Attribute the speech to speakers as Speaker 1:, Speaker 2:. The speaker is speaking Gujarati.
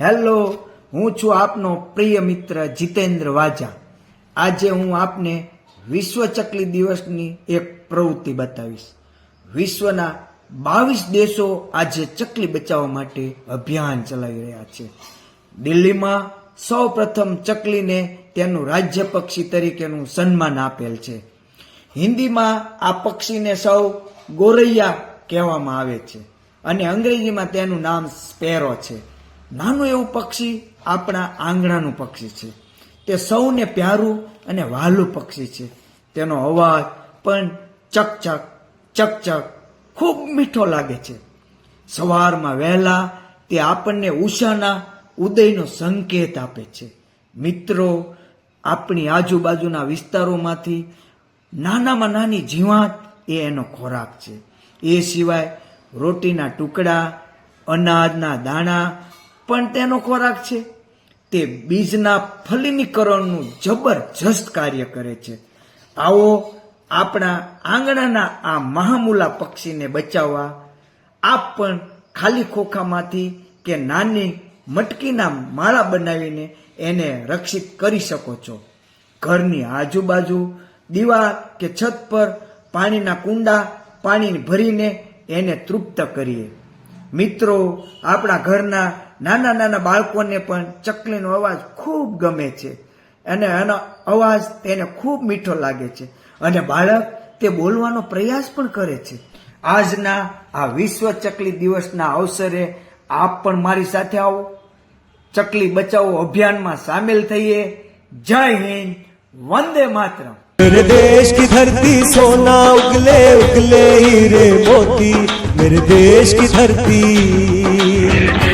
Speaker 1: હેલો, હું છું આપનો પ્રિય મિત્ર જીતેન્દ્ર વાજા. આજે હું આપને વિશ્વ ચકલી દિવસની એક પ્રવૃત્તિ બતાવીશ. વિશ્વના બાવીસ દેશો આજે ચકલી બચાવવા માટે અભિયાન ચલાવી રહ્યા છે. દિલ્હીમાં સૌ પ્રથમ ચકલીને તેનું રાજ્ય પક્ષી તરીકેનું સન્માન આપેલ છે. હિન્દીમાં આ પક્ષીને સૌ ગોરૈયા કહેવામાં આવે છે. અને અંગ્રેજીમાં તેનું નામ સ્પેરો છે. નાનું એવું પક્ષી આપણા આંગણાનું પક્ષી છે. તે સૌને પ્યારું અને વહાલું પક્ષી છે. તેનો અવાજ પણ ચકચક ચકચક, ખૂબ મીઠો લાગે છે. સવારમાં વહેલા તે આપણને ઉષાના ઉદયનો સંકેત આપે છે. મિત્રો, આપણી આજુબાજુના વિસ્તારોમાંથી નાનામાં નાની જીવાત એ એનો ખોરાક છે. એ સિવાય રોટીના ટુકડા, અનાજના દાણા પણ તેનો ખોરાક છે. તે બીજના ફલિનીકરણનું જબરજસ્ત કાર્ય કરે છે. આવો આપણા આંગણાના આ મહામૂલા પક્ષીને બચાવવા આપ પણ ખાલી ખોખામાંથી કે નાની મટકીના માળા બનાવીને એને રક્ષિત કરી શકો છો. ઘરની આજુબાજુ દીવાલ કે છત પર પાણીના કુંડા પાણી ભરીને એને તૃપ્ત કરીએ. મિત્રો આપણા ઘરના નાના નાના બાળકોને પણ ચકલીનો અવાજ ખૂબ ગમે છે અને એનો અવાજ તેને ખૂબ મીઠો લાગે છે અને બાળક તે બોલવાનો પ્રયાસ પણ કરે છે આજના આ વિશ્વ ચકલી દિવસના અવસરે આપ પણ મારી સાથે આવો ચકલી બચાવો અભિયાનમાં સામેલ થઈએ જય હિન્દ વંદે માતરમ
Speaker 2: मेरे देश की धरती सोना उगले उगले हीरे मोती मेरे देश की धरती